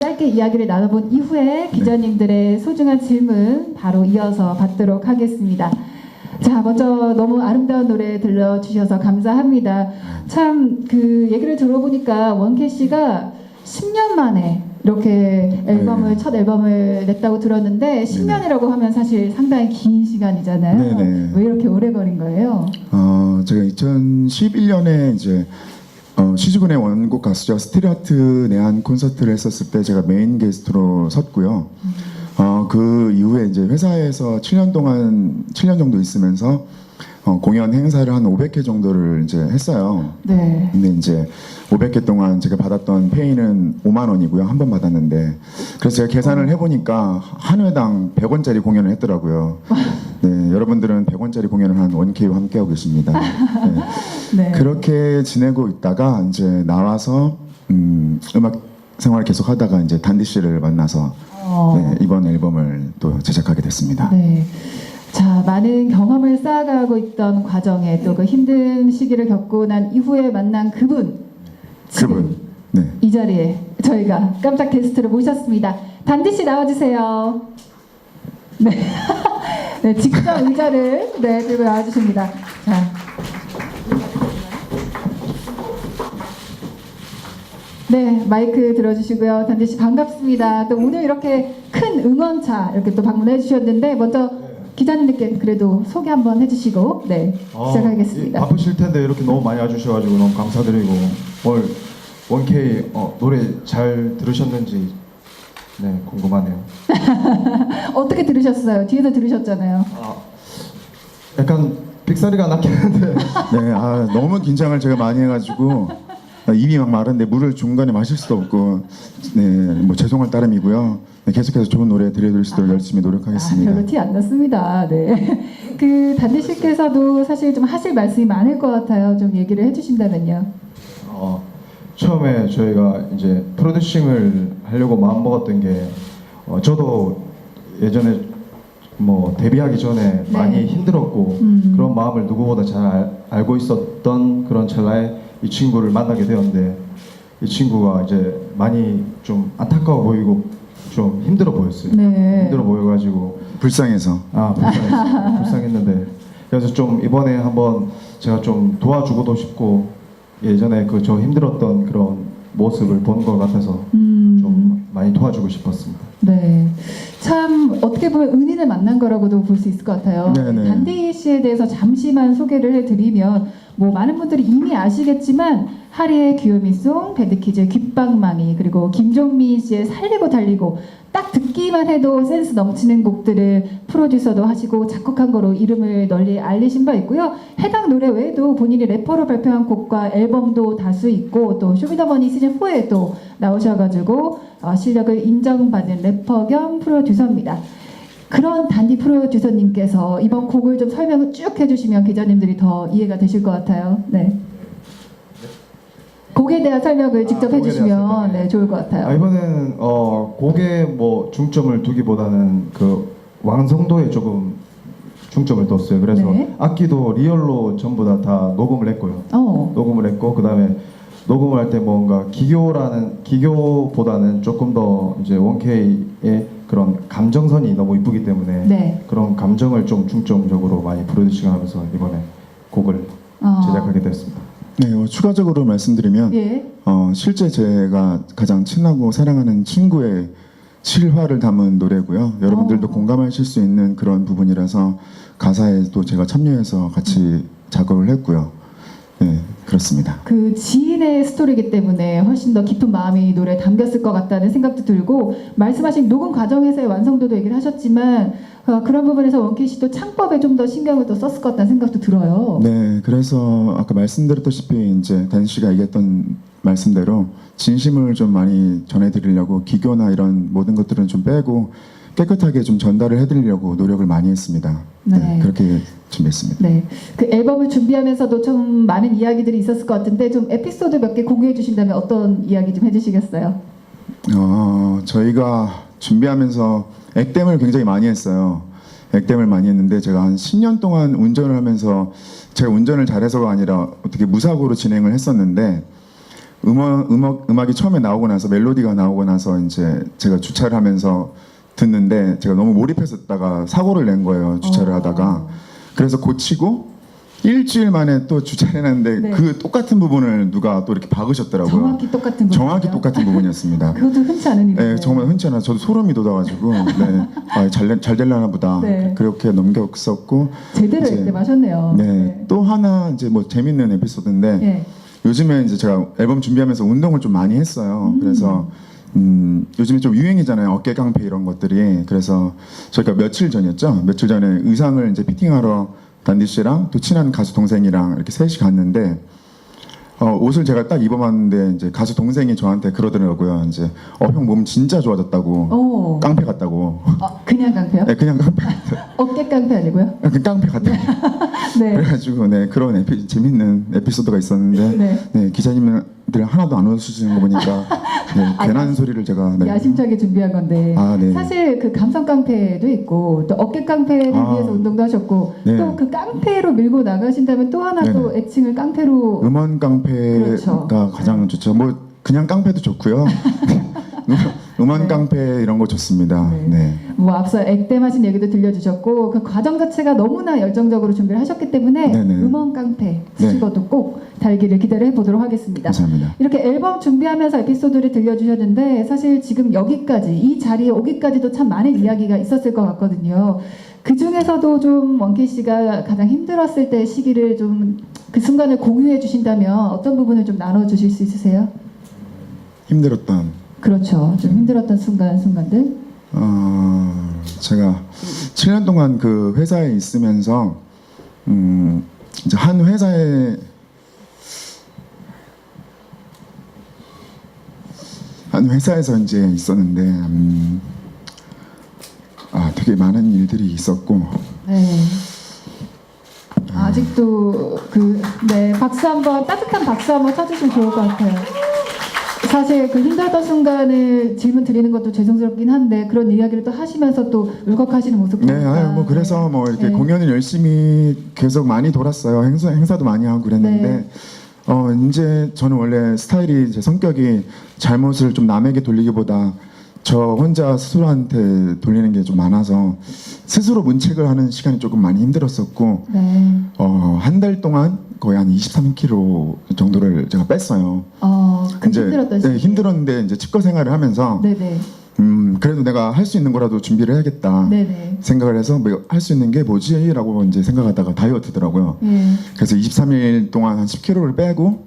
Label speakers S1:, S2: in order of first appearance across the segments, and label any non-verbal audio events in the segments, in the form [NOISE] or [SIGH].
S1: 짧게 이야기를 나눠본 이후에 기자님들의 소중한 질문 바로 이어서 받도록 하겠습니다. 자, 먼저 너무 아름다운 노래 들려주셔서 감사합니다. 참, 그 얘기를 들어보니까 원케 씨가 10년 만에 이렇게 앨범을,
S2: 네.
S1: 첫 앨범을 냈다고 들었는데, 10년이라고 하면 사실 상당히 긴 시간이잖아요.
S2: 네네.
S1: 왜 이렇게 오래 걸린 거예요?
S2: 어, 제가 2011년에 이제 어, 시즈군의 원곡 가수죠 스트리하트 내한 콘서트를 했었을 때 제가 메인 게스트로 섰고요. 어, 그 이후에 이제 회사에서 7년 동안 7년 정도 있으면서 어, 공연 행사를 한 500회 정도를 이제 했어요.
S1: 네.
S2: 근데 이제 500개 동안 제가 받았던 페이는 5만 원이고요. 한 번 받았는데 그래서 제가 계산을 해보니까 한 회당 100원짜리 공연을 했더라고요. [LAUGHS] 네, 여러분들은 100원짜리 공연을 한 원케이와 함께하고 계십니다. 네.
S1: 네.
S2: 그렇게 지내고 있다가 이제 나와서 음, 음악 생활을 계속 하다가 이제 단디 씨를 만나서
S1: 어.
S2: 네, 이번 앨범을 또 제작하게 됐습니다.
S1: 네. 자, 많은 경험을 쌓아가고 있던 과정에 또 그 힘든 시기를 겪고 난 이후에 만난 그분.
S2: 그분. 네.
S1: 이 자리에 저희가 깜짝 게스트를 모셨습니다. 단디 씨 나와주세요. 네. [LAUGHS] 네, 직접 의자를 네, 들고 나와주십니다. 자. 네, 마이크 들어주시고요. 단디 씨 반갑습니다. 또 오늘 이렇게 큰 응원차 이렇게 또 방문해 주셨는데 먼저 기자님들께 그래도 소개 한번 해주시고 네
S3: 어,
S1: 시작하겠습니다.
S3: 이 바쁘실 텐데 이렇게 너무 많이 와주셔가지고 너무 감사드리고 오늘 원케이 어, 노래 잘 들으셨는지 네 궁금하네요. [LAUGHS]
S1: 어떻게 들으셨어요? 뒤에서 들으셨잖아요.
S3: 아, 약간 삑사리가 났겠는데 [LAUGHS]
S2: 네, 아, 너무 긴장을 제가 많이 해가지고 아, 입이 막 마른데 물을 중간에 마실 수도 없고 네, 뭐 죄송할 따름이고요. 네, 계속해서 좋은 노래 들려드릴 수 있도록 열심히
S1: 아,
S2: 노력하겠습니다.
S1: 별로 티 안 났습니다. 네. [LAUGHS] 그 단디 씨께서도 사실 좀 하실 말씀이 많을 것 같아요. 좀 얘기를 해주신다면요.
S3: 어, 처음에 저희가 이제 프로듀싱을 하려고 마음 먹었던 게 어, 저도 예전에 뭐 데뷔하기 전에
S1: 네.
S3: 많이 힘들었고
S1: 음.
S3: 그런 마음을 누구보다 잘 알, 알고 있었던 그런 찰나에 이 친구를 만나게 되었는데 이 친구가 이제 많이 좀 안타까워 보이고 좀 힘들어 보였어요.
S1: 네.
S3: 힘들어 보여가지고
S2: 불쌍해서
S3: 아 불쌍했어요. [LAUGHS] 불쌍했는데 그래서 좀 이번에 한번 제가 좀 도와주고도 싶고 예전에 그 저 힘들었던 그런 모습을 본 것 같아서
S1: 음.
S3: 좀 많이 도와주고 싶었습니다.
S1: 네. 참 어떻게 보면 은인을 만난 거라고도 볼 수 있을 것 같아요.
S2: 네네.
S1: 단디 씨에 대해서 잠시만 소개를 해드리면 뭐 많은 분들이 이미 아시겠지만 하리의 귀요미송, 배드키즈의 귓방망이 그리고 김종민 씨의 살리고 달리고 딱 듣기만 해도 센스 넘치는 곡들을 프로듀서도 하시고 작곡한 거로 이름을 널리 알리신 바 있고요. 해당 노래 외에도 본인이 래퍼로 발표한 곡과 앨범도 다수 있고 또 쇼미더머니 시즌 4에 또 나오셔가지고 어, 실력을 인정받은 래퍼 겸 프로듀서입니다. 그런 단디 프로듀서님께서 이번 곡을 좀 설명을 쭉 해주시면 기자님들이 더 이해가 되실 것 같아요. 네. 곡에 대한 설명을 직접
S3: 아, 곡에 대한
S1: 해주시면
S3: 설명.
S1: 네, 좋을 것 같아요.
S3: 아, 이번에는 어, 곡에 뭐 중점을 두기보다는 그 완성도에 조금 중점을 뒀어요. 그래서
S1: 네.
S3: 악기도 리얼로 전부 다, 다 녹음을 했고요.
S1: 어,
S3: 녹음을 했고 그 다음에 녹음을 할때 뭔가 기교라는 기교보다는 조금 더 이제 원케이의 그런 감정선이 너무 이쁘기 때문에
S1: 네.
S3: 그런 감정을 좀 중점적으로 많이 프로듀싱하면서 이번에 곡을
S1: 어,
S3: 제작하게 됐습니다.
S2: 네, 어, 추가적으로 말씀드리면
S1: 예.
S2: 어, 실제 제가 가장 친하고 사랑하는 친구의 실화를 담은 노래고요. 여러분들도
S1: 어.
S2: 공감하실 수 있는 그런 부분이라서 가사에도 제가 참여해서 같이 작업을 했고요. 네, 그렇습니다.
S1: 그 지인의 스토리이기 때문에 훨씬 더 깊은 마음이 이 노래에 담겼을 것 같다는 생각도 들고 말씀하신 녹음 과정에서의 완성도도 얘기를 하셨지만 어, 그런 부분에서 원키 씨도 창법에 좀 더 신경을 또 썼을 것 같다는 생각도 들어요.
S2: 네, 그래서 아까 말씀드렸다시피 이제 단 씨가 얘기했던 말씀대로 진심을 좀 많이 전해드리려고 기교나 이런 모든 것들은 좀 빼고 깨끗하게 좀 전달을 해드리려고 노력을 많이 했습니다.
S1: 네.
S2: 그렇게 준비했습니다.
S1: 네, 그 앨범을 준비하면서도 좀 많은 이야기들이 있었을 것 같은데 좀 에피소드 몇 개 공유해 주신다면 어떤 이야기 좀 해주시겠어요?
S2: 어, 저희가 준비하면서 액땜을 굉장히 많이 했어요. 액땜을 많이 했는데 제가 한 10년 동안 운전을 하면서 제가 운전을 잘해서가 아니라 어떻게 무사고로 진행을 했었는데 음악 음악 음악이 처음에 나오고 나서 멜로디가 나오고 나서 이제 제가 주차를 하면서 듣는데 제가 너무 몰입했었다가 사고를 낸 거예요 주차를
S1: 어.
S2: 하다가 그래서 고치고 일주일 만에 또 주차를 해놨는데
S1: 네.
S2: 그 똑같은 부분을 누가 또 이렇게 박으셨더라고요.
S1: 정확히 똑같은 거.
S2: 정확히 똑같은 부분이었습니다. [LAUGHS]
S1: 그것도 흔치 않은 일이에요.
S2: 네, 정말 흔치 않아. 저도 소름이 돋아가지고 네, 아, 잘, 잘 될라나 보다.
S1: 네.
S2: 그렇게 넘겼었고
S1: 제대로
S2: 이제-
S1: 마셨네요.
S2: 네, 또 하나 이제 뭐 재밌는 에피소드인데
S1: 네.
S2: 요즘에 이제 제가 앨범 준비하면서 운동을 좀 많이 했어요.
S1: 음.
S2: 그래서 음, 요즘에 좀 유행이잖아요. 어깨 깡패 이런 것들이. 그래서 저희가 며칠 전이었죠. 며칠 전에 의상을 이제 피팅하러 단디 씨랑 또 친한 가수 동생이랑 이렇게 셋이 갔는데 어, 옷을 제가 딱 입어봤는데 이제 가수 동생이 저한테 그러더라고요. 이제 어 형 몸 진짜 좋아졌다고.
S1: 오.
S2: 깡패 같다고.
S1: 어, 그냥 깡패요?
S2: 네, 그냥 깡패. [LAUGHS]
S1: 어깨 깡패 아니고요?
S2: 그 깡패 같다고. [LAUGHS]
S1: 네.
S2: 그래가지고 네 그런 에피, 재밌는 에피소드가 있었는데
S1: 네.
S2: 네, 기자님들 하나도 안 웃으시는 거 보니까 [LAUGHS] 네,
S1: 아,
S2: 괜한 소리를 제가 네.
S1: 야심차게 준비한 건데
S2: 아, 네.
S1: 사실 그 감성 깡패도 있고 또 어깨 깡패를
S2: 아.
S1: 위해서 운동도 하셨고
S2: 네.
S1: 또그 깡패로 밀고 나가신다면 또 하나 또. 애칭을 깡패로
S2: 음원 깡패가
S1: 그렇죠.
S2: 가장 좋죠. 뭐 그냥 깡패도 좋고요. [LAUGHS] 음원
S1: 네.
S2: 깡패 이런 거 좋습니다.
S1: 네.
S2: 네.
S1: 뭐 앞서 액땜하신 얘기도 들려주셨고 그 과정 자체가 너무나 열정적으로 준비를 하셨기 때문에
S2: 네네.
S1: 음원 깡패
S2: 네.
S1: 수식어도 꼭 달기를 기대를 해보도록 하겠습니다.
S2: 감사합니다.
S1: 이렇게 앨범 준비하면서 에피소드를 들려주셨는데 사실 지금 여기까지 이 자리에 오기까지도 참 많은 이야기가 있었을 것 같거든요. 그 중에서도 좀 원키 씨가 가장 힘들었을 때 시기를 좀 그 순간을 공유해 주신다면 어떤 부분을 좀 나눠 주실 수 있으세요?
S2: 힘들었던
S1: 그렇죠. 좀 힘들었던 순간 순간들.
S2: 어, 제가 7년 동안 그 회사에 있으면서 음, 이제 한 회사에 한 회사에서 이제 있었는데 음, 아 되게 많은 일들이 있었고
S1: 네. 아직도 그네 박수 한번 따뜻한 박수 한번 쳐주시면 좋을 것 같아요. 사실 그 힘들었던 순간을 질문 드리는 것도 죄송스럽긴 한데 그런 이야기를 또 하시면서 또 울컥하시는 모습
S2: 네,
S1: 보니까
S2: 아유, 뭐 그래서 뭐 이렇게
S1: 네.
S2: 공연을 열심히 계속 많이 돌았어요. 행사 행사도 많이 하고 그랬는데
S1: 네.
S2: 어 이제 저는 원래 스타일이 제 성격이 잘못을 좀 남에게 돌리기보다 저 혼자 스스로한테 돌리는 게 좀 많아서 스스로 문책을 하는 시간이 조금 많이 힘들었었고
S1: 네.
S2: 어 한 달 동안 거의 한 23kg 정도를 제가 뺐어요.
S1: 어, 그
S2: 이제
S1: 힘들었던
S2: 네,
S1: 시기.
S2: 힘들었는데 이제 치과 생활을 하면서
S1: 네네.
S2: 음 그래도 내가 할 수 있는 거라도 준비를 해야겠다.
S1: 네네.
S2: 생각을 해서 뭐할수 있는 게 뭐지라고 이제 생각하다가 다이어트더라고요.
S1: 예.
S2: 그래서 23일 동안 한 10kg를 빼고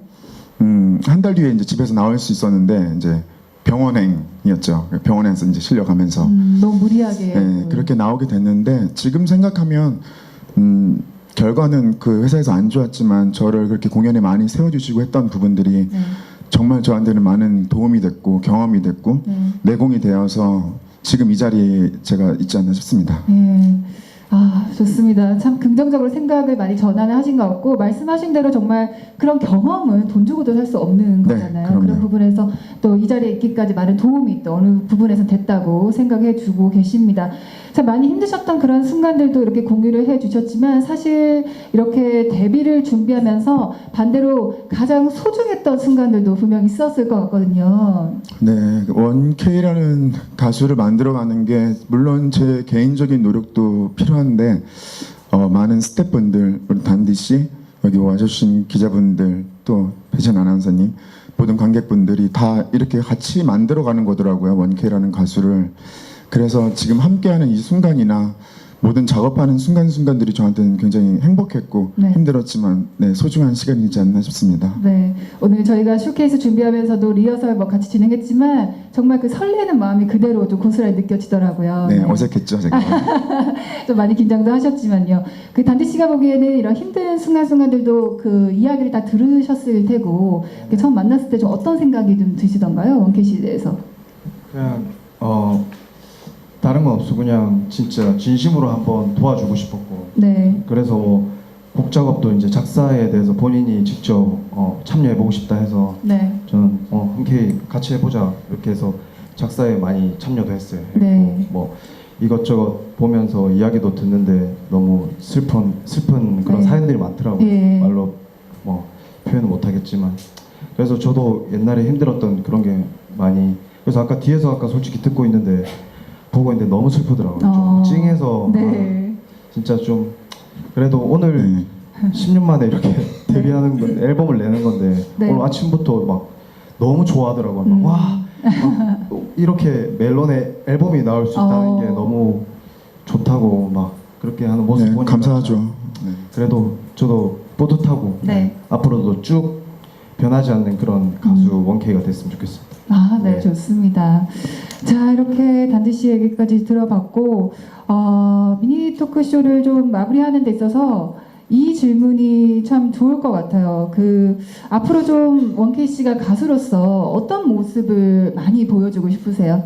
S2: 음, 한 달 뒤에 이제 집에서 나올 수 있었는데 이제 병원행이었죠. 병원에서 이제 실려가면서
S1: 음, 너무 무리하게.
S2: 네,
S1: 그-
S2: 그렇게 나오게 됐는데 지금 생각하면 음, 결과는 그 회사에서 안 좋았지만 저를 그렇게 공연에 많이 세워주시고 했던 부분들이
S1: 네.
S2: 정말 저한테는 많은 도움이 됐고 경험이 됐고
S1: 네.
S2: 내공이 되어서 지금 이 자리에 제가 있지 않나 싶습니다.
S1: 예. 아, 좋습니다. 참 긍정적으로 생각을 많이 전환을 하신 것 같고, 말씀하신 대로 정말 그런 경험은 돈 주고도 살 수 없는
S2: 네,
S1: 거잖아요.
S2: 그럼요.
S1: 그런 부분에서 또 이 자리에 있기까지 많은 도움이 또 어느 부분에서 됐다고 생각해 주고 계십니다. 참 많이 힘드셨던 그런 순간들도 이렇게 공유를 해 주셨지만, 사실 이렇게 데뷔를 준비하면서 반대로 가장 소중했던 순간들도 분명히 있었을 것 같거든요.
S2: 네, 원K라는 가수를 만들어가는 게 물론 제 개인적인 노력도 필요한데 어, 많은 스태프분들, 우리 단디 씨, 여기 와주신 기자분들, 또 배진 아나운서님, 모든 관객분들이 다 이렇게 같이 만들어가는 거더라고요. 원K라는 가수를. 그래서 지금 함께하는 이 순간이나 모든 작업하는 순간순간들이 저한테는 굉장히 행복했고
S1: 네.
S2: 힘들었지만 네, 소중한 시간이지 않나 싶습니다.
S1: 네, 오늘 저희가 쇼케이스 준비하면서도 리허설 뭐 같이 진행했지만 정말 그 설레는 마음이 그대로 좀 고스란히 느껴지더라고요.
S2: 네, 어색했죠, 제가. [LAUGHS]
S1: 좀 많이 긴장도 하셨지만요. 그 단디 씨가 보기에는 이런 힘든 순간순간들도 그 이야기를 다 들으셨을 테고 처음 만났을 때 좀 어떤 생각이 좀 드시던가요, 원케 씨에 대해서?
S3: 그냥 어 다른 건 없어 그냥 진짜 진심으로 한번 도와주고 싶었고
S1: 네,
S3: 그래서 뭐곡 작업도 이제 작사에 대해서 본인이 직접 어, 참여해보고 싶다 해서
S1: 네,
S3: 저는 어, 흔쾌히 같이 해보자 이렇게 해서 작사에 많이 참여도 했어요.
S1: 네.
S3: 그리고 뭐 이것저것 보면서 이야기도 듣는데 너무 슬픈 슬픈 그런
S1: 네.
S3: 사연들이 많더라고요.
S1: 예.
S3: 말로 뭐 표현은 못하겠지만 그래서 저도 옛날에 힘들었던 그런 게 많이 그래서 아까 뒤에서 아까 솔직히 듣고 있는데 보고 있는데 너무 슬프더라고요.
S1: 어,
S3: 좀 찡해서
S1: 네.
S3: 진짜 좀 그래도 오늘
S2: 네.
S3: 10년 만에 이렇게 [LAUGHS] 데뷔하는 건 앨범을 내는 건데
S1: 네.
S3: 오늘 아침부터 막 너무 좋아하더라고요.
S1: 음.
S3: 막, 와막 이렇게 멜론의 앨범이 나올 수 있다는
S1: 어.
S3: 게 너무 좋다고 막 그렇게 하는 모습
S2: 네,
S3: 보니까
S2: 감사하죠. 네.
S3: 그래도 저도 뿌듯하고
S1: 네.
S3: 앞으로도 쭉 변하지 않는 그런 가수
S1: 음.
S3: 원케이가 됐으면 좋겠습니다.
S1: 아, 네,
S3: 네.
S1: 좋습니다. 자, 이렇게 단지 씨 얘기까지 들어봤고, 어, 미니 토크쇼를 좀 마무리하는 데 있어서 이 질문이 참 좋을 것 같아요. 그, 앞으로 좀 원케이 씨가 가수로서 어떤 모습을 많이 보여주고 싶으세요?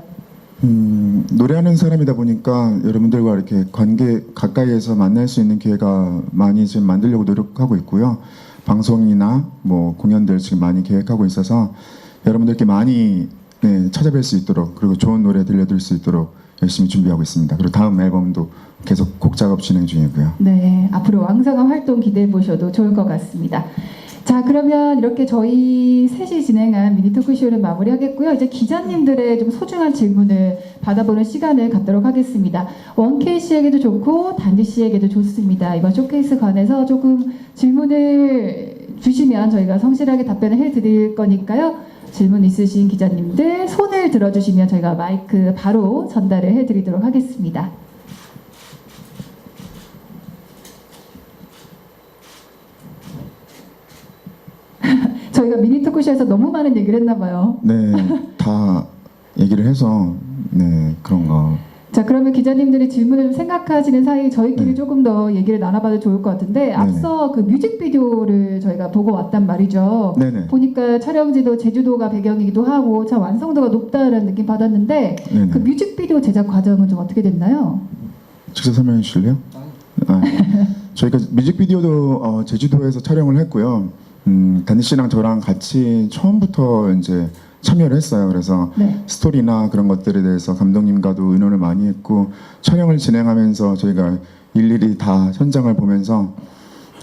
S2: 음, 노래하는 사람이다 보니까 여러분들과 이렇게 관계 가까이에서 만날 수 있는 기회가 많이 지금 만들려고 노력하고 있고요. 방송이나 뭐 공연들 지금 많이 계획하고 있어서 여러분들께 많이 네, 찾아뵐 수 있도록 그리고 좋은 노래 들려드릴 수 있도록 열심히 준비하고 있습니다. 그리고 다음 앨범도 계속 곡 작업 진행 중이고요.
S1: 네, 앞으로 왕성한 활동 기대해 보셔도 좋을 것 같습니다. 자, 그러면 이렇게 저희 셋이 진행한 미니 토크쇼를 마무리하겠고요. 이제 기자님들의 좀 소중한 질문을 받아보는 시간을 갖도록 하겠습니다. 원케이 씨에게도 좋고 단지 씨에게도 좋습니다. 이번 쇼케이스 관해서 조금 질문을 주시면 저희가 성실하게 답변을 해드릴 거니까요. 질문 있으신 기자님들 손을 들어주시면 저희가 마이크 바로 전달을 해드리도록 하겠습니다. [LAUGHS] 저희가 미니 토크쇼에서 너무 많은 얘기를 했나 봐요.
S2: 네, 다 얘기를 해서 네 그런 거.
S1: 자, 그러면 기자님들이 질문을 좀 생각하시는 사이 저희끼리
S2: 네.
S1: 조금 더 얘기를 나눠봐도 좋을 것 같은데 앞서 그 뮤직비디오를 저희가 보고 왔단 말이죠.
S2: 네네.
S1: 보니까 촬영지도 제주도가 배경이기도 하고 참 완성도가 높다는 느낌 받았는데
S2: 네네.
S1: 그 뮤직비디오 제작 과정은 좀 어떻게 됐나요?
S2: 직접 설명해 주실래요? 아, [LAUGHS] 저희가 뮤직비디오도 어, 제주도에서 촬영을 했고요. 음, 단니 씨랑 저랑 같이 처음부터 이제 참여를 했어요. 그래서
S1: 네.
S2: 스토리나 그런 것들에 대해서 감독님과도 의논을 많이 했고 촬영을 진행하면서 저희가 일일이 다 현장을 보면서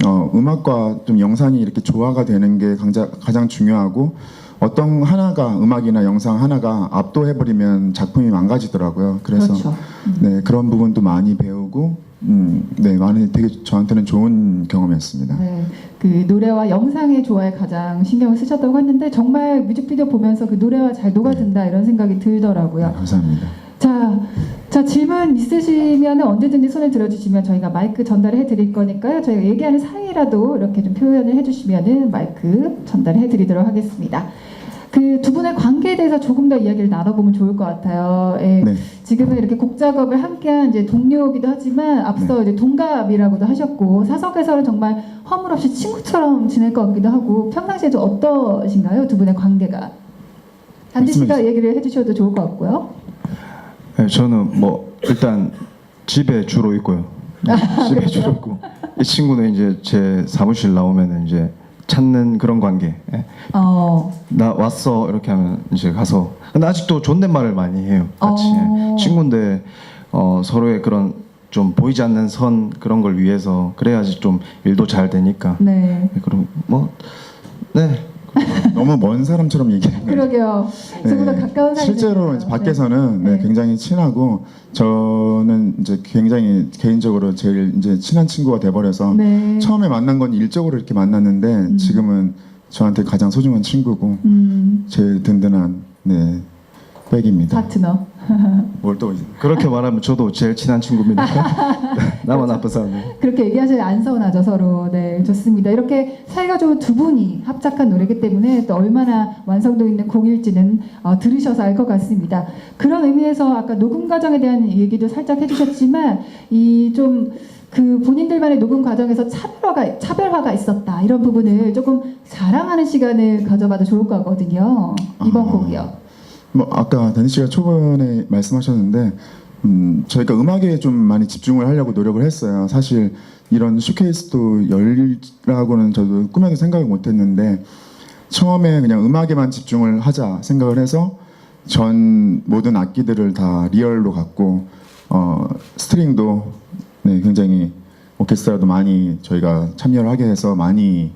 S2: 어, 음악과 좀 영상이 이렇게 조화가 되는 게 강자, 가장 중요하고 어떤 하나가 음악이나 영상 하나가 압도해버리면 작품이 망가지더라고요. 그래서
S1: 그렇죠.
S2: 네 그런 부분도 많이 배우고 음, 네 많이 되게 저한테는 좋은 경험이었습니다.
S1: 네, 그 노래와 영상의 조화에 가장 신경을 쓰셨다고 했는데 정말 뮤직비디오 보면서 그 노래와 잘 녹아든다 이런 생각이
S2: 네,
S1: 들더라고요.
S2: 감사합니다.
S1: 자, 자 질문 있으시면 언제든지 손을 들어주시면 저희가 마이크 전달해 드릴 거니까요. 저희가 얘기하는 사이라도 이렇게 좀 표현을 해주시면은 마이크 전달해 드리도록 하겠습니다. 그 두 분의 관계에 대해서 조금 더 이야기를 나눠보면 좋을 것 같아요. 예,
S2: 네.
S1: 지금은 이렇게 곡 작업을 함께한 이제 동료이기도 하지만 앞서 이제 동갑이라고도 하셨고 사석에서는 정말 허물없이 친구처럼 지낼 것 같기도 하고 평상시에 좀 어떠신가요? 두 분의 관계가 단지 씨가 얘기를 해주셔도 좋을 것 같고요.
S3: 네, 저는 뭐 일단 집에 주로 있고요. 네, 집에 주로 있고 이 친구는 이제 제 사무실 나오면은 이제 찾는 그런 관계. 예.
S1: 어,
S3: 나 왔어 이렇게 하면 이제 가서 근데 아직도 존댓말을 많이 해요 같이
S1: 어.
S3: 친구인데 어, 서로의 그런 좀 보이지 않는 선 그런 걸 위해서 그래야지 좀 일도 잘 되니까
S1: 네.
S3: 네, 그럼 뭐 네
S2: 너무 먼 사람처럼 얘기하는 거예요.
S1: 그러게요. 저보다 가까운 사이.
S2: 실제로 이제 밖에서는 네,
S1: 네.
S2: 굉장히 친하고 저는 이제 굉장히 개인적으로 제일 이제 친한 친구가 돼버려서
S1: 네.
S2: 처음에 만난 건 일적으로 이렇게 만났는데 지금은 저한테 가장 소중한 친구고
S1: 음,
S2: 제일 든든한 네 백입니다.
S1: 파트너. [LAUGHS]
S2: 뭘 또
S3: 그렇게 말하면 저도 제일 친한 친구입니다 [LAUGHS] 나만 나쁜 사람이
S1: 그렇게 얘기하시면 안 서운하죠 서로. 네, 좋습니다. 이렇게 사이가 좋은 두 분이 합작한 노래기 때문에 또 얼마나 완성도 있는 곡일지는 어, 들으셔서 알 것 같습니다. 그런 의미에서 아까 녹음 과정에 대한 얘기도 살짝 해주셨지만 이좀 그 본인들만의 녹음 과정에서 차별화가 차별화가 있었다 이런 부분을 조금 자랑하는 시간을 가져봐도 좋을 것 같거든요. 이번
S2: 아.
S1: 곡이요.
S2: 뭐 아까 다니 씨가 초반에 말씀하셨는데 음, 저희가 음악에 좀 많이 집중을 하려고 노력을 했어요. 사실 이런 쇼케이스도 열라고는 저도 꿈에도 생각을 못했는데 처음에 그냥 음악에만 집중을 하자 생각을 해서 전 모든 악기들을 다 리얼로 갖고 어, 스트링도 네, 굉장히 오케스트라도 많이 저희가 참여를 하게 해서 많이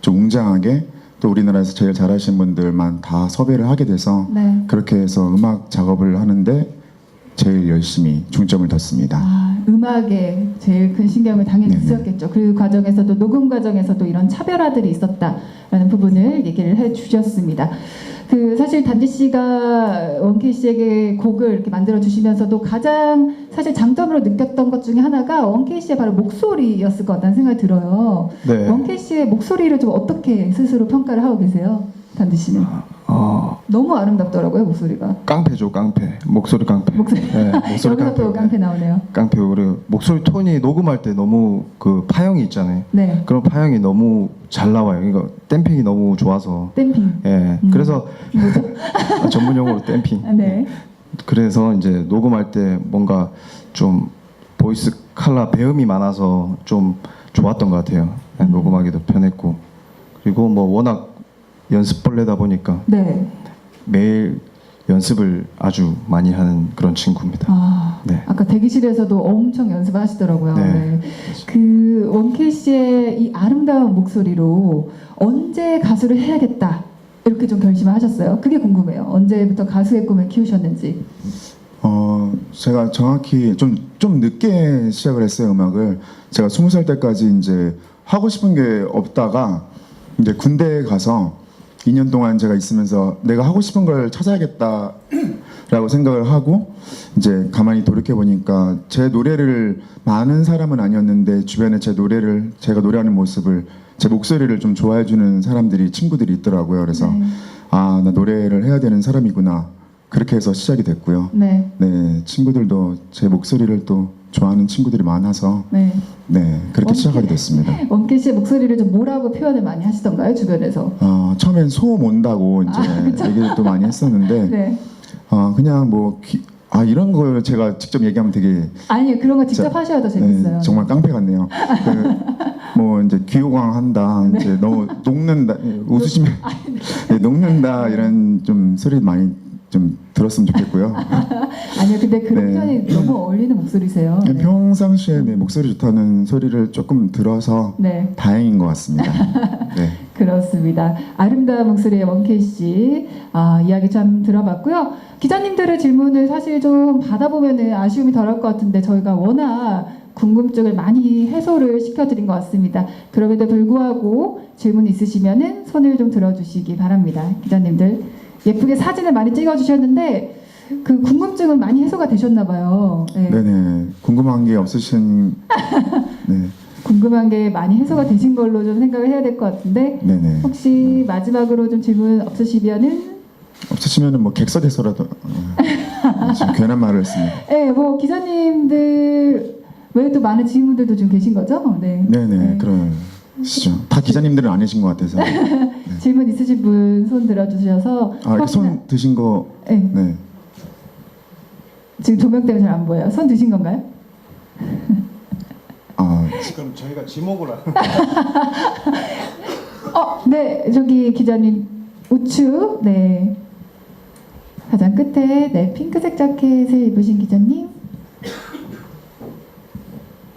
S2: 좀 웅장하게 또 우리나라에서 제일 잘하시는 분들만 다 섭외를 하게 돼서
S1: 네.
S2: 그렇게 해서 음악 작업을 하는데 제일 열심히 중점을 뒀습니다.
S1: 아, 음악에 제일 큰 신경을 당연히. 쓰였겠죠. 그 과정에서도 녹음 과정에서도 이런 차별화들이 있었다라는 부분을 얘기를 해 주셨습니다. 그 사실 단지 씨가 원케이 씨에게 곡을 이렇게 만들어 주시면서도 가장 사실 장점으로 느꼈던 것 중에 하나가 원케이 씨의 바로 목소리였을 것 같다는 생각이 들어요.
S3: 네.
S1: 원케이 씨의 목소리를 좀 어떻게 스스로 평가를 하고 계세요? 단지 씨는
S3: 어,
S1: 너무 아름답더라고요 목소리가.
S3: 깡패죠, 깡패. 목소리 깡패.
S1: 목소리.
S3: 네, 목소리 [LAUGHS]
S1: 여기서 또 깡패 나오네요.
S3: 깡패 그리고 목소리 톤이 녹음할 때 너무 그 파형이 있잖아요.
S1: 네.
S3: 그런 파형이 너무 잘 나와요. 이거 댐핑이 너무 좋아서.
S1: 댐핑.
S3: 예.
S1: 음.
S3: 그래서? 아, 전문 용어로 댐핑.
S1: 아, 네.
S3: 그래서 이제 녹음할 때 뭔가 좀 보이스 칼라 배음이 많아서 좀 좋았던 것 같아요. 네,
S1: 음.
S3: 녹음하기도 편했고 그리고 뭐 워낙 연습 벌레다 보니까
S1: 네.
S3: 매일 연습을 아주 많이 하는 그런 친구입니다.
S1: 아,
S3: 네.
S1: 아까 대기실에서도 엄청 연습하시더라고요.
S3: 네.
S1: 네. 그 원케이 씨의 이 아름다운 목소리로 언제 가수를 해야겠다 이렇게 좀 결심을 하셨어요. 그게 궁금해요. 언제부터 가수의 꿈을 키우셨는지.
S2: 어, 제가 정확히 좀, 좀 늦게 시작을 했어요, 음악을. 제가 스무 살 때까지 이제 하고 싶은 게 없다가 이제 군대에 가서 2년 동안 제가 있으면서 내가 하고 싶은 걸 찾아야겠다라고 생각을 하고 이제 가만히 돌이켜 보니까 제 노래를 많은 사람은 아니었는데 주변에 제 노래를 제가 노래하는 모습을 제 목소리를 좀 좋아해 주는 사람들이 친구들이 있더라고요. 그래서
S1: 네.
S2: 아, 나 노래를 해야 되는 사람이구나. 그렇게 해서 시작이 됐고요.
S1: 네.
S2: 네, 친구들도 제 목소리를 또 좋아하는 친구들이 많아서
S1: 네.
S2: 네, 그렇게
S1: 어,
S2: 시작하게 됐습니다.
S1: 원케이 씨의 목소리를 좀 뭐라고 표현을 많이 하시던가요 주변에서?
S2: 어, 처음엔 소음 온다고 이제 얘기를 또 많이 했었는데
S1: 아, [LAUGHS] 네.
S2: 어, 그냥 뭐 귀, 아, 이런 걸 제가 직접 얘기하면 되게
S1: 아니요 그런 거 직접
S2: 자,
S1: 하셔야 더 재밌어요.
S2: 네, 정말 깡패 같네요. 그, 뭐 이제 귀호강 한다, [LAUGHS]
S1: 네.
S2: 이제 너무 녹는다, 예, 웃으시면 [LAUGHS] 네, 녹는다 이런 좀 소리 많이 좀 들었으면 좋겠고요. [LAUGHS]
S1: 아니요 근데 그런
S2: 네.
S1: 표현이 너무 어울리는 목소리세요. 네.
S2: 평상시에 내 목소리 좋다는 소리를 조금 들어서
S1: 네.
S2: 다행인 것 같습니다. [LAUGHS] 네.
S1: 그렇습니다. 아름다운 목소리의 원케이 씨 아, 이야기 참 들어봤고요. 기자님들의 질문을 사실 좀 받아보면은 아쉬움이 덜할 것 같은데 저희가 워낙 궁금증을 많이 해소를 시켜드린 것 같습니다. 그럼에도 불구하고 질문 있으시면은 손을 좀 들어주시기 바랍니다. 기자님들 예쁘게 사진을 많이 찍어주셨는데 그 궁금증은 많이 해소가 되셨나 봐요. 네.
S2: 네네. 궁금한 게 없으신. [LAUGHS] 네.
S1: 궁금한 게 많이 해소가 되신 걸로 좀 생각을 해야 될 것 같은데
S2: 네네.
S1: 혹시 마지막으로 좀 질문 없으시면은
S2: 없으시면은 뭐 객석에서라도 어, 지금 괜한 말을 했습니다. [LAUGHS]
S1: 네, 뭐 기자님들 외에 또 많은 지인분들도 좀 계신 거죠? 네.
S2: 네네.
S1: 네.
S2: 그러 시죠. 다 기자님들은 아니신 것 같아서. [LAUGHS]
S1: 질문 있으신 분 손 들어주셔서
S2: 아, 손 드신 거.
S1: 네,
S2: 네.
S1: 지금 조명 때문에 잘 안 보여요. 손 드신 건가요? [LAUGHS]
S2: 아,
S3: 그럼 저희가 지목을 [LAUGHS]
S1: 어, 네, 저기 기자님 우측, 네. 가장 끝에 네 핑크색 자켓을 입으신 기자님.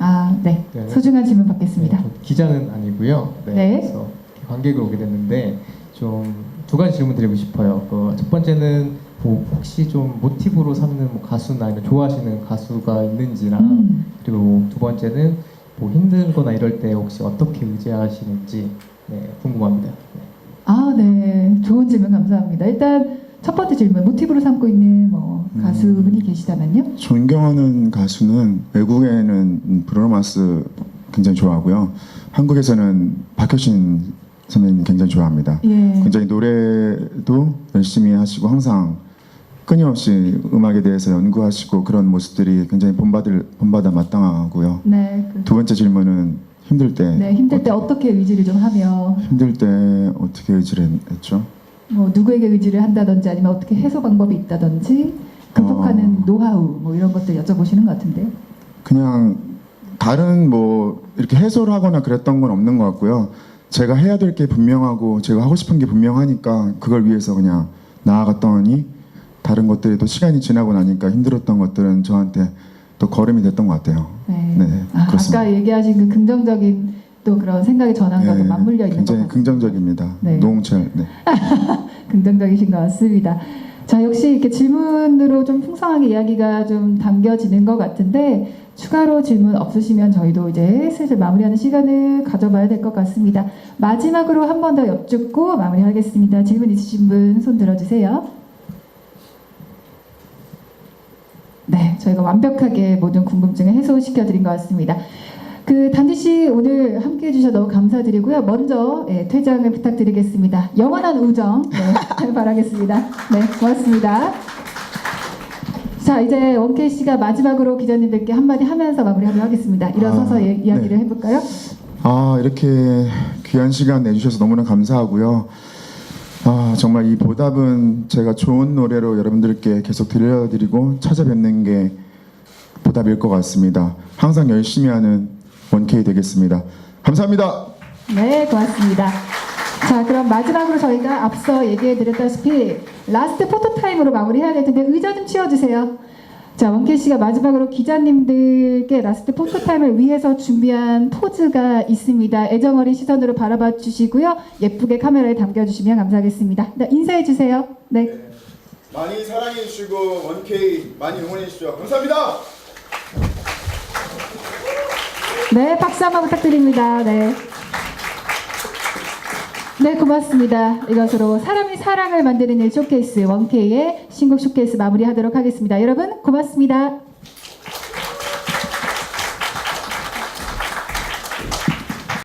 S1: 아, 네.
S4: 네.
S1: 소중한 질문 받겠습니다.
S4: 네, 저 기자는 아니고요. 네,
S1: 네.
S4: 그래서 관객으로 오게 됐는데 좀 두 가지 질문 드리고 싶어요. 그 첫 번째는 뭐 혹시 좀 모티브로 삼는 뭐 가수나 아니면 좋아하시는 가수가 있는지랑
S1: 음.
S4: 그리고 두 번째는 뭐 힘들거나 이럴 때 혹시 어떻게 의지하시는지 네, 궁금합니다. 네.
S1: 아, 네. 좋은 질문 감사합니다. 일단 첫 번째 질문, 모티브로 삼고 있는 뭐
S2: 음.
S1: 가수분이 계시다면요?
S2: 존경하는 가수는 외국에는 브루노 마스 굉장히 좋아하고요. 한국에서는 박효신 선배님 굉장히 좋아합니다.
S1: 예.
S2: 굉장히 노래도 열심히 하시고 항상 끊임없이 음악에 대해서 연구하시고 그런 모습들이 굉장히 본받을 본받아 마땅하고요.
S1: 네. 그,
S2: 두 번째 질문은 힘들 때
S1: 네, 힘들 때 어떻게 의지를 좀 하며
S2: 힘들 때 어떻게 의지를 했죠?
S1: 뭐 누구에게 의지를 한다든지 아니면 어떻게 해소 방법이 있다든지 극복하는
S2: 어.
S1: 노하우 뭐 이런 것들 여쭤보시는 것 같은데요.
S2: 그냥 다른 뭐 이렇게 해소를 하거나 그랬던 건 없는 것 같고요. 제가 해야 될 게 분명하고 제가 하고 싶은 게 분명하니까 그걸 위해서 그냥 나아갔더니 다른 것들이 또 시간이 지나고 나니까 힘들었던 것들은 저한테 또 걸음이 됐던 것 같아요.
S1: 네.
S2: 네,
S1: 아,
S2: 그렇습니다.
S1: 아까 얘기하신 그 긍정적인 또 그런 생각의 전환과 도 맞물려 있는 것
S2: 굉장히
S1: 같아요.
S2: 긍정적입니다.
S1: 네.
S2: 노홍철. 네. [LAUGHS]
S1: 긍정적이신 것 같습니다. 자, 역시 이렇게 질문으로 좀 풍성하게 이야기가 좀 담겨지는 것 같은데 추가로 질문 없으시면 저희도 이제 슬슬 마무리하는 시간을 가져봐야 될 것 같습니다. 마지막으로 한 번더 여쭙고 마무리하겠습니다. 질문 있으신 분 손 들어주세요. 네, 저희가 완벽하게 모든 궁금증을 해소시켜 드린 것 같습니다. 그 단지 씨 오늘 함께 해주셔서 너무 감사드리고요. 먼저 예, 퇴장을 부탁드리겠습니다. 영원한 우정 네, [LAUGHS] 바라겠습니다. 네, 고맙습니다. 자, 이제 원케이 씨가 마지막으로 기자님들께 한마디 하면서 마무리하도록 하겠습니다. 일어서서
S2: 아,
S1: 예, 이야기를 해볼까요?
S2: 아 이렇게 귀한 시간 내주셔서 너무나 감사하고요. 아 정말 이 보답은 제가 좋은 노래로 여러분들께 계속 들려드리고 찾아뵙는 게 보답일 것 같습니다. 항상 열심히 하는 원케이 되겠습니다. 감사합니다.
S1: 네, 고맙습니다. 자, 그럼 마지막으로 저희가 앞서 얘기해 드렸다시피 라스트 포토 타임으로 마무리해야 될 텐데 의자 좀 치워주세요. 자, 원케 씨가 마지막으로 기자님들께 라스트 포토 타임을 위해서 준비한 포즈가 있습니다. 애정어린 시선으로 바라봐 주시고요. 예쁘게 카메라에 담겨주시면 감사하겠습니다. 네, 인사해 주세요. 네.
S2: 많이 사랑해 주시고 원케이 많이 응원해 주십시오. 감사합니다.
S1: 네, 박수 한번 부탁드립니다. 네. 네, 고맙습니다. 이것으로 사람이 사랑을 만드는 일 쇼케이스 원케이의 신곡 쇼케이스 마무리하도록 하겠습니다. 여러분, 고맙습니다.